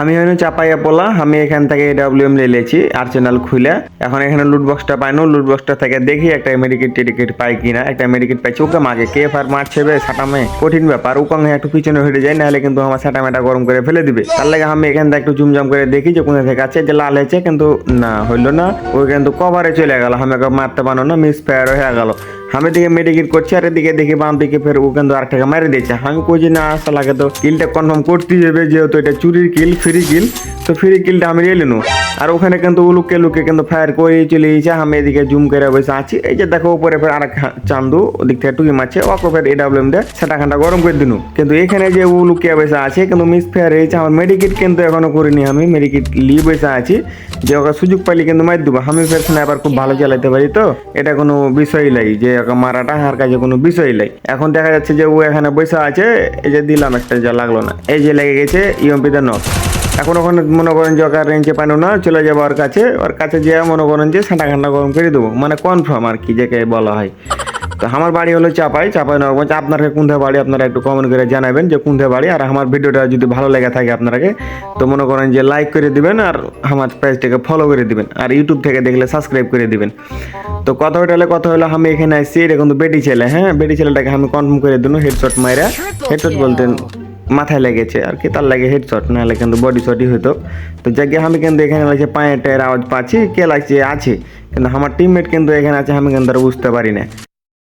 আমি হইনু চাপাইয়া পোলা, আমি এখান থেকে ডাব্লিউএম লেছি আর্সেনাল খুলে এখন এখানে লুট বক্সটা পাইনু লুট বক্সটা থেকে দেখি একটা মেডিকেট টেডিকেট পাই কিনা। একটা মেডিকেট পাইছি, ওকে মাকে কে ফার মারছে বে সাটামে কঠিন ব্যাপার ওকে একটু পিছনে হয়ে যায় নাহলে কিন্তু আমার সাটা মেটা গরম করে ফেলে দিবে। তার লাগে আমি এখান থেকে একটু জুমজাম করে দেখি যে কোথা থেকে আছে, যে লাল হয়েছে, কিন্তু না, হইল না। ওই কিন্তু কভারে চলে গেল, আমি মারতে পারো না মিস ফায়ার হয়ে গেল। আমি দিকে মেডিকেট করছি, আর এদিকে দেখি বাম দিকে ফের ও কিন্তু আরেকটাকে মেরে দিয়েছে। আমি কই যে না আসা লাগে তো কিলটা কনফার্ম করতেই হবে, যেহেতু এটা চুরির কিল ফ্রি কিল, তো ফ্রি কিলটা আমি রেলে আর ওখানে কিন্তু লুকে লুকে কিন্তু ফায়ার করে চলে গেছে আমি এদিকে জুম করে বসে আছি। এই যে দেখো, উপরে ফের আরেক হা- চান্দু, ওদিক থেকে টুকি মারছে। ওকে ফের এডাব্লিউএম দিয়ে সেটা খানটা গরম করে দিনু। কিন্তু এখানে যে ও লুকিয়ে বসে আছে, কিন্তু মিস ফায়ার হয়েছে। আমার মেডিকেট কিন্তু এখনও করিনি আমি মেডিকেট নিয়ে বসে আছি। যে ওকে সুযোগ পাইলে কিন্তু মার দেবো। আমি ফের স্নাইপার খুব ভালো চালাতে পারি তো। এটা কোনো বিষয় নাই যে ওকে মারাটা হার কাছে কোনো বিষয়ই নাই। এখন দেখা যাচ্ছে যে ও এখানে বসে আছে। এই যে দিলাম একটা, যা লাগল না। এই যে লেগে গেছে ইএমপিতে নক এখন ওখানে মনে করেন যে ওকে রেঞ্জে পানো না চলে যাব ওর কাছে। ওর কাছে যে মনে করেন যে সাঁটা ঘান্টা গরম করে দেবো। মানে কনফার্ম আর কি যাকে বলা হয়। তো আমার বাড়ি হলো চাপাই চাপাই নগরগঞ্জ আপনার কোনটা বাড়ি আপনারা একটু কমেন্ট করে জানাবেন যে কোনটা বাড়ি। আর আমার ভিডিওটা যদি ভালো লেগে থাকে আপনারাকে তো মনে করেন যে লাইক করে দিবেন আর আমার পেজটাকে ফলো করে দিবেন। আর ইউটিউব থেকে দেখলে সাবস্ক্রাইব করে দিবেন। তো কথা হলে কথা হলো আমি এখানে আসছি এটা কিন্তু বেটি ছেলে হ্যাঁ? বেটি ছেলেটাকে আমি কনফার্ম করে দিন হেডশট মাইরা। হেডশট বলতেন মাথায় লেগেছে আর কি, তার লাগে হেডশট নাহলে কিন্তু বডি শটই হতো তো যাকে, আমি কিন্তু এখানে লাগছে পায়ে টায়ের আওয়াজ পাচ্ছি, কে লাগছে, আছে। কিন্তু আমার টিমমেট কিন্তু এখানে আছে, আমি কিন্তু আর বুঝতে পারি না।